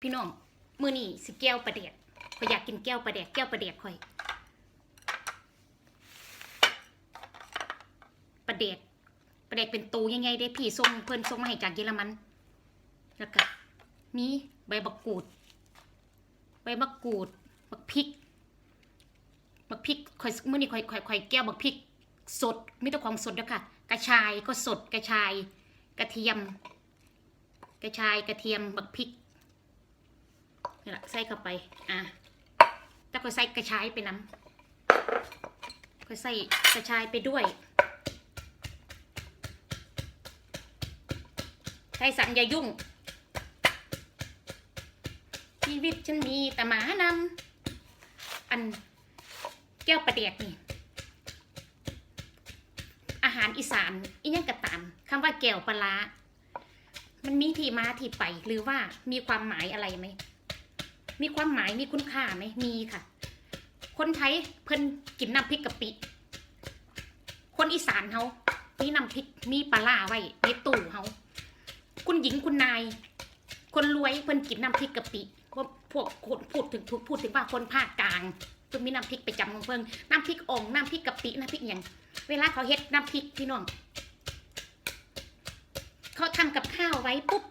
พี่น้องมือนี่สิแก้วประเดียดข่อยอยากกินแก้วประเดียดแก้วประเดียดข่อยประเดียดประเดียดเป็นตูยังไงได้พี่ส่งเพิ่อนส่งมาให้จากเยอรมัน แล้วก็มีใบบักกูด ใบบักกูดบักพริกบักพริกข่อยมื้อนี้ข่อยข่อยข่อยแก้วบักพริกสดมีแต่ของสดเด้อค่ะ กระชายก็สดกระชาย กระเทียม กระชายกระเทียมบักพริก นี่แหละใส่เข้าไป อะแล้วก็ใส่กระชายไปน้ำก็ใส่กระชายไปด้วยใส่สันอย่ายุ่ง ชีวิตฉันมีแต่หมานำอันแก้วประเดียกนี่อาหารอีสานอีหยังกระตามคำว่าแก้วปลาร้ามันมีที่มาที่ไปหรือว่ามีความหมายอะไรไหม มีความหมายมีคุณค่าไหมมีค่ะ คนไทยเพิ่นกินน้ำพริกกะปิ คนอีสานเขามีน้ำพริกมีปลาร้าไว้ในตู้เขาคุณหญิงคุณนาย คนรวยเพิ่นกินน้ำพริกกะปิพวกพวกคนพูดถึงพูดถึงว่าคนภาคกลางเพิ่นมีน้ำพริกไปจำของเพิ่นน้ำพริกอ่องน้ำพริกกะปิน้ำพริกอย่างเวลาเขาเฮ็ดน้ำพริกพี่น้องเขาทำกับข้าวไว้ปุ๊บ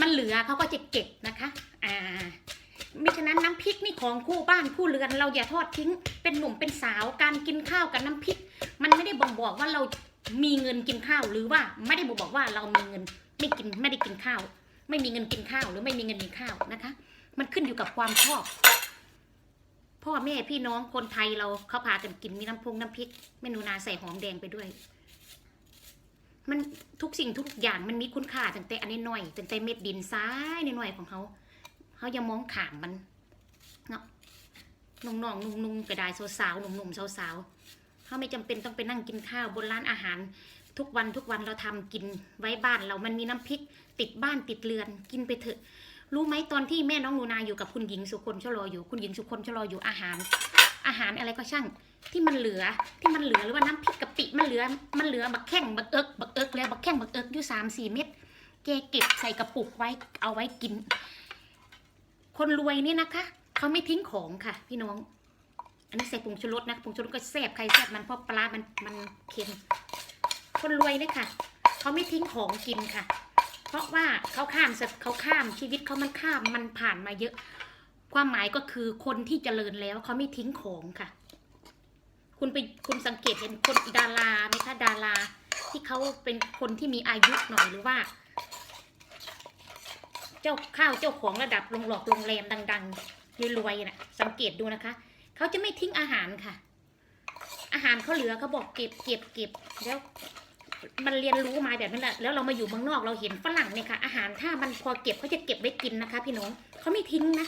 มันเหลือเขาก็จะเก็บนะคะ อ่า มิฉะนั้นน้ำพริกนี่ของคู่บ้านคู่เรือนเราอย่าทอดทิ้ง เป็นหนุ่มเป็นสาวการกินข้าวกับน้ำพริก มันไม่ได้บ่งบอกว่าเรามีเงินกินข้าวหรือว่าไม่ได้บ่งบอกว่าเรามีเงินไม่กินไม่ได้กินข้าว ไม่มีเงินกินข้าวหรือไม่มีเงินกินข้าวนะคะ มันขึ้นอยู่กับความชอบ พ่อแม่พี่น้องคนไทยเราเขาพากันกินมีน้ำพุงน้ำพริกเมนูนาใส่หอมแดงไปด้วยมันทุกสิ่งทุกอย่างมันมีคุณค่าตั้งแต่อันนี้หน่อยตั้งแต่เม็ดดินซ้ายหน่อยของเขา เขาอย่ามองขามมันเนาะน้องๆนุ่งๆกระดายสาวๆหนุ่มๆสาวๆเขาไม่จำเป็นต้องไปนั่งกินข้าวบนร้านอาหาร ทุกวันทุกวันเราทำกินไว้บ้านเรามันมีน้ำพริก ติดบ้านติดเรือนกินไปเถอะ รู้ไหมตอนที่แม่น้องหนูนาอยู่กับคุณหญิงสุคนชะลออยู่คุณหญิงสุคนชะลออยู่อาหาร อาหารอะไรก็ช่าง ที่มันเหลือที่มันเหลือหรือว่าน้ำพริกกะปิมันเหลือมันเหลือบักแข้งบักเอิกบักเอิกแล้วบักแข้งบักเอิกอยู่สามสี่เม็ดแกเก็บใส่กระปุกไว้เอาไว้กิน คนรวยเนี่ยนะคะ เขาไม่ทิ้งของค่ะ พี่น้อง อันนี้ใส่ผงชูรสนะผงชูรสก็แซ่บใครแซ่บมันเพราะปลา มันมันเค็ม คนรวยเนี่ยค่ะ เขาไม่ทิ้งของกินค่ะ เพราะว่าเขาข้ามสเขาข้ามชีวิตเขามันข้ามมันผ่านมาเยอะ ความหมายก็คือคนที่เจริญแล้วเขาไม่ทิ้งของค่ะ คุณไปคุณสังเกตเห็นคนดาราไหมคะดารา ที่เขาเป็นคนที่มีอายุหน่อยหรือว่า เจ้าข้าวเจ้าของระดับโรงหลอกโรงแรมดังๆรวยๆน่ะ สังเกตดูนะคะ เขาจะไม่ทิ้งอาหารค่ะ อาหารเขาเหลือเขาบอกเก็บเก็บเก็บแล้วมันเรียนรู้มาแบบนั้นแหละ แล้วเรามาอยู่เมืองนอกเราเห็นฝรั่งเนี่ยค่ะ อาหารถ้ามันพอเก็บเขาจะเก็บไว้กินนะคะ พี่น้องเขาไม่ทิ้งนะ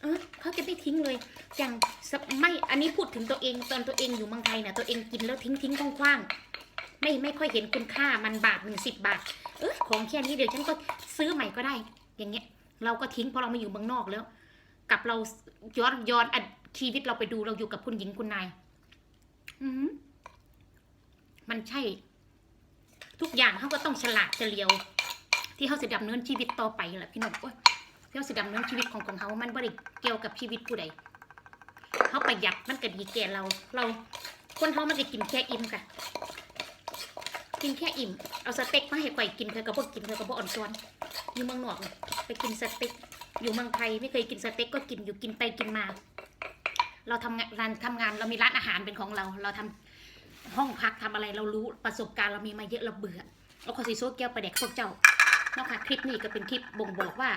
เออเขาจะไม่ทิ้งเลย อย่างไม่ อันนี้พูดถึงตัวเองตอนตัวเองอยู่เมืองไทยเนี่ยตัวเองกินแล้วทิ้งทิ้งคว้างๆ ไม่ไม่ค่อยเห็นคุณค่ามันบาทหนึ่งสิบบาท เออของแค่นี้เดี๋ยวฉันก็ซื้อใหม่ก็ได้ อย่างเงี้ย เราก็ทิ้งเพราะเรามาอยู่เมืองนอกแล้ว กับเราย้อนย้อนอดชีวิตเราไปดูเราอยู่กับคุณหญิงคุณนายอืมันใช่ ทุกอย่างเขาก็ต้องฉลาดเฉลียว ที่เขาจะดำเนินชีวิตต่อไปแหละพี่น้องที่เขาจะดำเนินชีวิตของของเขามันบ่ได้เกี่ยวกับชีวิตผู้ใดเขาประหยัดมันก็ดีแก่เรา เราคนเขามันจะกินแค่อิ่มค่ะกินแค่อิ่ม เอาสเต็กมาให้ก่อยกินเธอก็บ่กินเธอก็บ่อ่อนซ้อน อยู่เมืองนอกน่ะไปกินสเต็กอยู่เมืองไทยไม่เคยกินสเต็กก็กินอยู่กินไปกินมา เราทำงานร้านทำงานเรามีร้านอาหารเป็นของเรา เราทำห้องพักทำอะไรเรารู้ประสบการณ์เรามีมาเยอะเราเบื่อเอาขอสีโซแก้วประเด็กพวกเจ้านาะค่ะคลิปนี้ก็เป็นคลิปบ่งบอกว่า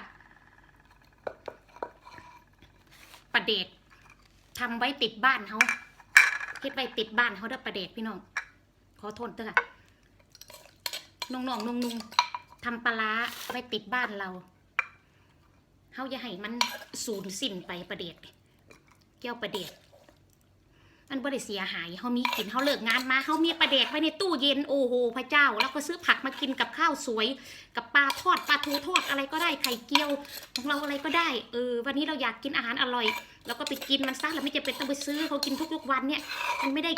ประเด็กทำไว้ติดบ้านเขาคิดไว้ติดบ้านเขาเด้อประเด็กพี่น้องขอโทษเถอะค่ะน้องๆนุ่งๆ ทำปลาไว้ติดบ้านเราเขาอย่าให้มันสูญสิ้นไปประเด็กแก้วประเด็กมันบริเสียหายเขามีกินเขาเลิกงานมาเขามีปลาแดกไว้ในตู้เย็นโอ้โหพระเจ้า แล้วก็ซื้อผักมากินกับข้าวสวย กับปลาทอดปลาทูทอดอะไรก็ได้ไข่เจียวของเราอะไรก็ได้เออวันนี้เราอยากกินอาหารอร่อยเราก็ไปกินมันซะเราไม่จำเป็นต้องไปซื้อเขากินทุกๆวันเนี่ย มันไม่ได้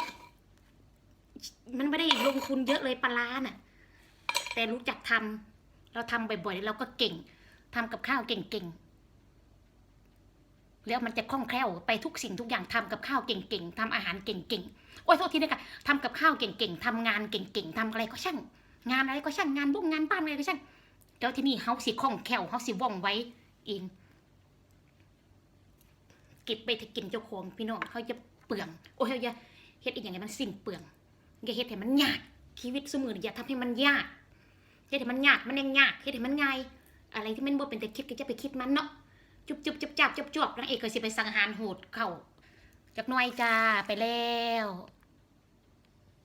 มันไม่ได้ลงทุนเยอะเลยปลาร้าน่ะ แต่รู้จักทำ เราทำบ่อยๆเราก็เก่งทำกับข้าวเก่งๆแล้วมันจะคล่องแคล่วไปทุกสิ่งทุกอย่างทำกับข้าวเก่งๆทำอาหารเก่งๆโอ้ยโทษทีนะคะทำกับข้าวเก่งๆทำงานเก่งๆทำอะไรก็ช่าง งานอะไรก็ช่างงานบุ้งงานบ้านอะไรก็ช่างแล้วที่นี่เฮาสิคล่องแคล่วเฮาสิว่องไวเองเก็บไปถ้ากินเจ้าของพี่น้องเขาจะเปลืองโอ้ยอย่าเฮ็ดอีกอย่างไงมันสิ้นเปลืองอย่าเฮ็ดให้มันยากชีวิตสมือนอย่าทำให้มันยาก เฮ็ดให้มันยากมันยังยากเฮ็ดให้มันง่ายอะไรที่มันบ่เป็นแต่คิดก็จะไปคิดมันเนาะจุบจุบจับจับจับจวบนางเอกก็สิไปสังหารโหดเข้าจักหน่อยจ้าไปแล้ว